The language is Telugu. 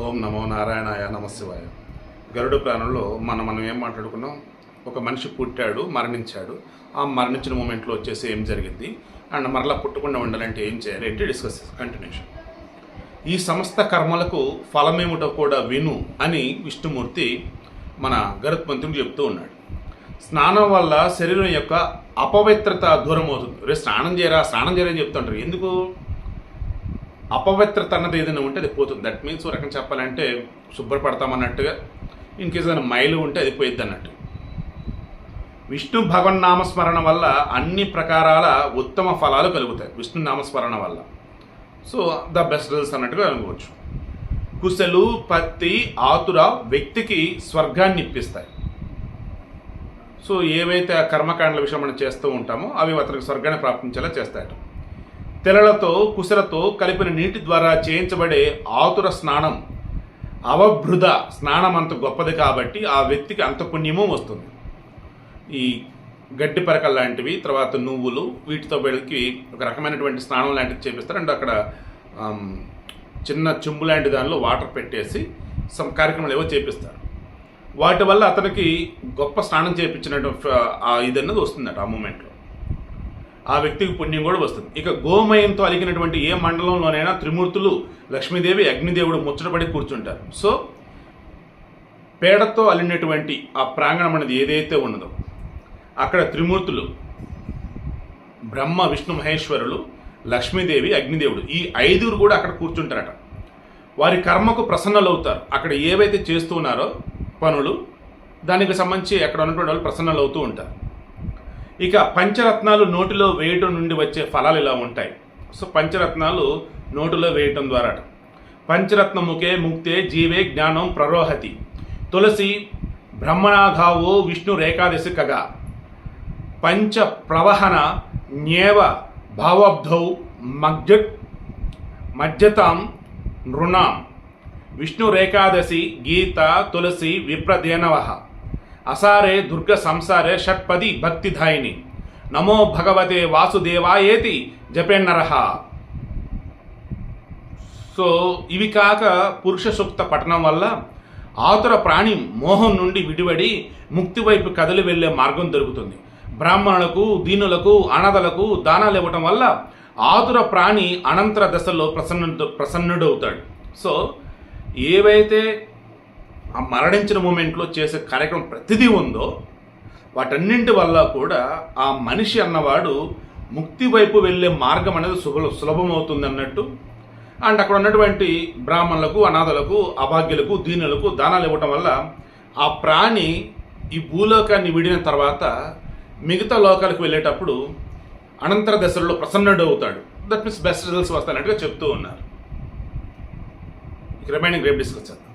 ఓం నమో నారాయణాయ నమశివాయ. గరుడ ప్రాణంలో మనం మనం ఏం మాట్లాడుకున్నాం? ఒక మనిషి పుట్టాడు మరణించాడు. ఆ మరణించిన మూమెంట్లో వచ్చేసి ఏం జరిగింది? అండ్ మరలా పుట్టకుండా ఉండాలంటే ఏం చేయాలి ఏంటి డిస్కస్ కంటిన్యూషన్. ఈ సమస్త కర్మలకు ఫలమేమిటో కూడా విను అని విష్ణుమూర్తి మన గరుత్మంతునికి చెప్తూ ఉన్నాడు. స్నానం వల్ల శరీరం యొక్క అపవిత్రత దూరం అవుతుంది. రే స్నానం చేయరా స్నానం చేయరని చెప్తుంటారు. ఎందుకు? అపవిత్రత అన్నది ఏదైనా ఉంటే అది పోతుంది. దట్ మీన్స్ ఒక రకం చెప్పాలంటే శుభ్రపడతామన్నట్టుగా ఇన్ కేసు ఏదైనా మైలు ఉంటే అది పోయిద్ది అన్నట్టు విష్ణు భగవన్ నామస్మరణ వల్ల అన్ని ప్రకారాల ఉత్తమ ఫలాలు కలుగుతాయి విష్ణు నామస్మరణ వల్ల. సో ద బెస్ట్ రిజల్ట్స్ అన్నట్టుగా అనుకోవచ్చు. కుశలు పత్తి ఆతుర వ్యక్తికి స్వర్గాన్ని ఇప్పిస్తాయి. సో ఏవైతే ఆ కర్మకాండల విషయం మనం చేస్తూ ఉంటామో అవి అతనికి స్వర్గాన్ని ప్రాప్తించేలా చేస్తాయట. తెరలతో కుసలతో కలిపిన నీటి ద్వారా చేయించబడే ఆతుర స్నానం అవభృద స్నానం అంత గొప్పది కాబట్టి ఆ వ్యక్తికి అంత పుణ్యము వస్తుంది. ఈ గడ్డి పరకలు లాంటివి తర్వాత నువ్వులు వీటితో వీళ్ళకి ఒక రకమైనటువంటి స్నానం లాంటిది చేపిస్తారు. అండ్ అక్కడ చిన్న చెంబు లాంటి దానిలో వాటర్ పెట్టేసి సమ్ కార్యక్రమాలు ఏవో చేపిస్తారు. వాటి వల్ల అతనికి గొప్ప స్నానం చేయించినట్టు ఆ ఇది అన్నది వస్తుందట ఆ మూమెంట్లో. ఆ వ్యక్తికి పుణ్యం కూడా వస్తుంది. ఇక గోమయంతో అలిగినటువంటి ఏ మండలంలోనైనా త్రిమూర్తులు లక్ష్మీదేవి అగ్నిదేవుడు ముచ్చటపడి కూర్చుంటారు. సో పేడతో అల్లినటువంటి ఆ ప్రాంగణం అనేది ఏదైతే ఉన్నదో అక్కడ త్రిమూర్తులు బ్రహ్మ విష్ణు మహేశ్వరులు లక్ష్మీదేవి అగ్నిదేవుడు ఈ ఐదుగురు కూడా అక్కడ కూర్చుంటారట. వారి కర్మకు ప్రసన్నలవుతారు. అక్కడ ఏవైతే చేస్తున్నారో పనులు దానికి సంబంధించి అక్కడ ఉన్నటువంటి వాళ్ళు ప్రసన్నలు అవుతూ ఉంటారు. ఇక పంచరత్నాలు నోటిలో వేయటం నుండి వచ్చే ఫలాలు ఇలా ఉంటాయి. సో పంచరత్నాలు నోటిలో వేయటం ద్వారా. పంచరత్నముఖే ముక్తే జీవే జ్ఞానం ప్రరోహతి. తులసి బ్రహ్మణాఘావో విష్ణు రేఖాదశి కగా. పంచ ప్రవహన న్యేవ భావబ్ధౌ మగ్జ మజ్జతాం నృణాం. విష్ణు రేఖాదశి గీత తులసి విప్రదేనవ. అసారే దుర్గ సంసారే షట్పది భక్తిధాయిని. నమో భగవతే వాసుదేవాయేతి జపేన్నరహ సో ఇవి కాక పురుష సూక్త పఠనం వల్ల ఆతుర ప్రాణి మోహం నుండి విడివడి ముక్తి వైపు కదలి వెళ్ళే మార్గం దొరుకుతుంది. బ్రాహ్మణులకు దీనులకు అనాథలకు దానాలు ఇవ్వటం వల్ల ఆతుర ప్రాణి అనంతర దశలో ప్రసన్న ప్రసన్నుడవుతాడు. సో ఏవైతే ఆ మరణించిన మూమెంట్లో చేసే కార్యక్రమం ప్రతిదీ ఉందో వాటన్నింటి వల్ల కూడా ఆ మనిషి అన్నవాడు ముక్తి వైపు వెళ్ళే మార్గం అనేది సులభ సులభమవుతుంది అన్నట్టు అండ్ అక్కడ ఉన్నటువంటి బ్రాహ్మణులకు అనాథలకు అభాగ్యులకు దీనులకు దానాలు ఇవ్వటం వల్ల ఆ ప్రాణి ఈ భూలోకాన్ని విడిన తర్వాత మిగతా లోకాలకు వెళ్ళేటప్పుడు అనంతర దశల్లో ప్రసన్నుడు అవుతాడు. దట్ మీన్స్ బెస్ట్ రిజల్ట్స్ వస్తాయన్నట్టుగా చెప్తూ ఉన్నారు. రిమైనింగ్ రేపు డిస్కస్ చేద్దాం